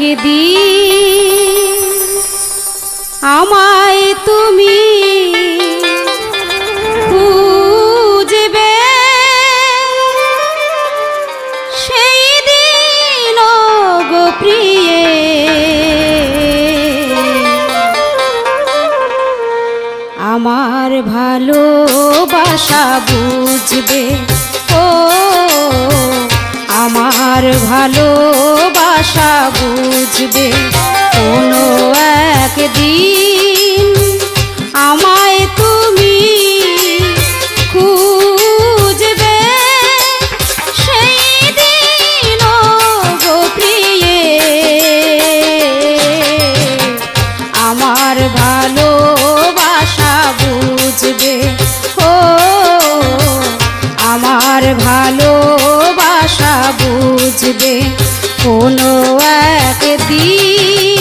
একদিন আমায় তুমি খুঁজবে। সেই দিন গো প্রিয়ে। আমার ভালোবাসা বুঝবে। ও আমার ভালোবাসা বুঝবে কোনো একদিন। আমায় তুমি খুঁজবে সেই দিন প্রিয়ে। আমার ভালোবাসা বুঝবে, ও আমার ভালোবাসা বুঝবে কোনো একদিন।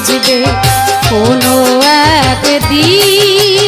বুঝবে কোনো একদিন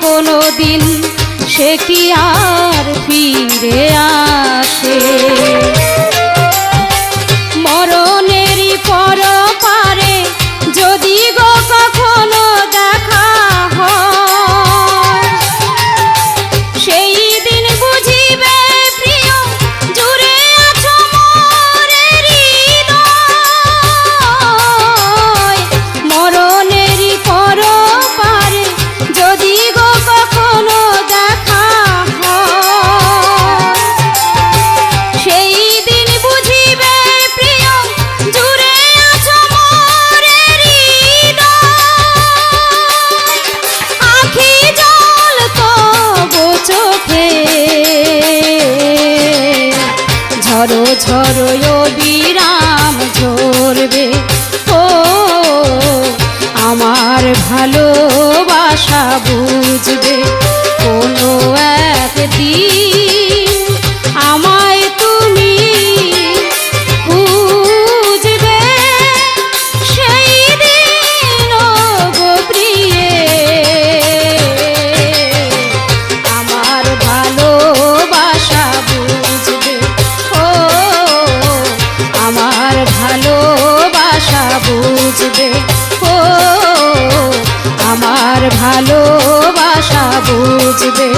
কোনো দিন সে কি আর ফিরে আসে ঝরো ঝরো বিরাম বুঝবে ও আমার ভালোবাসা বুঝবে